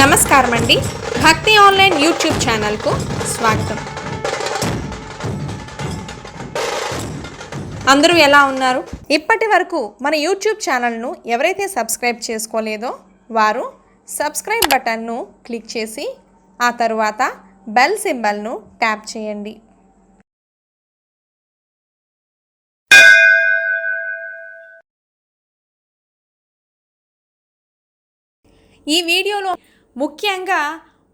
నమస్కారం అండి భక్తి ఆన్లైన్ యూట్యూబ్ ఛానల్కు స్వాగతం. అందరూ ఎలా ఉన్నారు? ఇప్పటి వరకు మన యూట్యూబ్ ఛానల్ను ఎవరైతే సబ్స్క్రైబ్ చేసుకోలేదో వారు సబ్స్క్రైబ్ బటన్ను క్లిక్ చేసి ఆ తరువాత బెల్ సింబల్ను ట్యాప్ చేయండి. ఈ వీడియోలో ముఖ్యంగా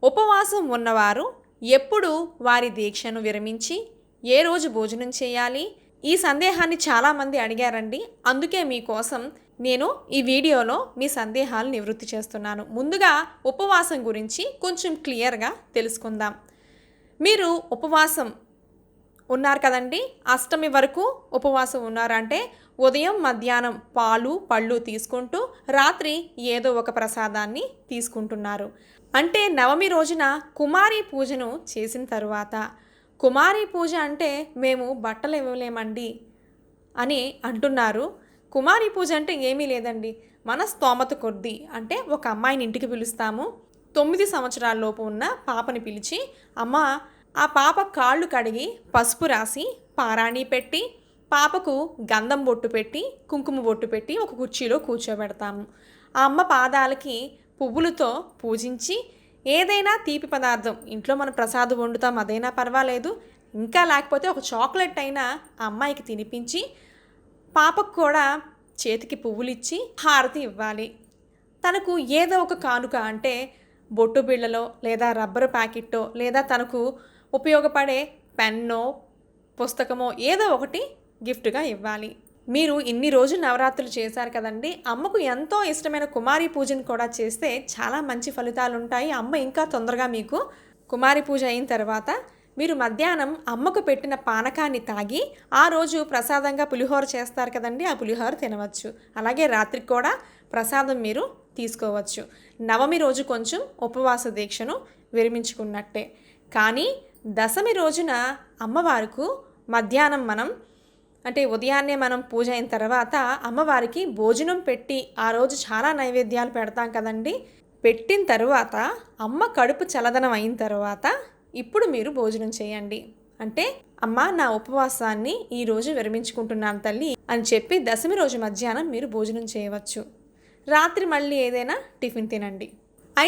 ఉపవాసం ఉన్నవారు ఎప్పుడు వారి దీక్షను విరమించి ఏ రోజు భోజనం చేయాలి? ఈ సందేహాన్ని చాలామంది అడిగారండి. అందుకే మీకోసం నేను ఈ వీడియోలో మీ సందేహాలు నివృత్తి చేస్తున్నాను. ముందుగా ఉపవాసం గురించి కొంచెం క్లియర్గా తెలుసుకుందాం. మీరు ఉపవాసం ఉన్నారు కదండి? అష్టమి వరకు ఉపవాసం ఉన్నారంటే ఉదయం మధ్యాహ్నం పాలు పళ్ళు తీసుకుంటూ రాత్రి ఏదో ఒక ప్రసాదాన్ని తీసుకుంటున్నారు. అంటే నవమి రోజున కుమారి పూజను చేసిన తరువాత కుమారి పూజ అంటే మేము బట్టలు ఇవ్వలేమండి అని అంటున్నారు. కుమారి పూజ అంటే ఏమీ లేదండి. మన స్తోమత కొద్దీ అంటే ఒక అమ్మాయిని ఇంటికి పిలుస్తాము. తొమ్మిది సంవత్సరాలలోపు ఉన్న పాపని పిలిచి అమ్మ ఆ పాప కాళ్ళు కడిగి పసుపు రాసి పారాణి పెట్టి పాపకు గంధం బొట్టు పెట్టి కుంకుమ బొట్టు పెట్టి ఒక కుర్చీలో కూర్చోబెడతాము. ఆ అమ్మ పాదాలకి పువ్వులతో పూజించి ఏదైనా తీపి పదార్థం ఇంట్లో మనం ప్రసాదం వండుతాం అదైనా పర్వాలేదు. ఇంకా లేకపోతే ఒక చాక్లెట్ అయినా ఆ అమ్మాయికి తినిపించి పాపకు కూడా చేతికి పువ్వులు ఇచ్చి హారతి ఇవ్వాలి. తనకు ఏదో ఒక కానుక అంటే బొట్టు బిళ్ళలో లేదా రబ్బరు ప్యాకెట్టో లేదా తనకు ఉపయోగపడే పెన్నో పుస్తకమో ఏదో ఒకటి గిఫ్ట్గా ఇవ్వాలి. మీరు ఇన్ని రోజులు నవరాత్రులు చేశారు కదండి అమ్మకు ఎంతో ఇష్టమైన కుమారి పూజను కూడా చేస్తే చాలా మంచి ఫలితాలు ఉంటాయి అమ్మ ఇంకా తొందరగా మీకు కుమారి పూజ అయిన తర్వాత మీరు మధ్యాహ్నం అమ్మకు పెట్టిన పానకాన్ని తాగి ఆ రోజు ప్రసాదంగా పులిహోర చేస్తారు కదండి ఆ పులిహోర తినవచ్చు. అలాగే రాత్రికి కూడా ప్రసాదం మీరు తీసుకోవచ్చు. నవమి రోజు కొంచెం ఉపవాస దీక్షను విరమించుకున్నట్టే. కానీ దశమి రోజున అమ్మవారికి మధ్యాహ్నం మనం అంటే ఉదయాన్నే మనం పూజ అయిన తర్వాత అమ్మవారికి భోజనం పెట్టి ఆ రోజు చాలా నైవేద్యాలు పెడతాం కదండి. పెట్టిన తర్వాత అమ్మ కడుపు చలదనం అయిన తర్వాత ఇప్పుడు మీరు భోజనం చేయండి. అంటే అమ్మ నా ఉపవాసాన్ని ఈరోజు విరమించుకుంటున్నాను తల్లి అని చెప్పి దశమి రోజు మధ్యాహ్నం మీరు భోజనం చేయవచ్చు. రాత్రి మళ్ళీ ఏదైనా టిఫిన్ తినండి.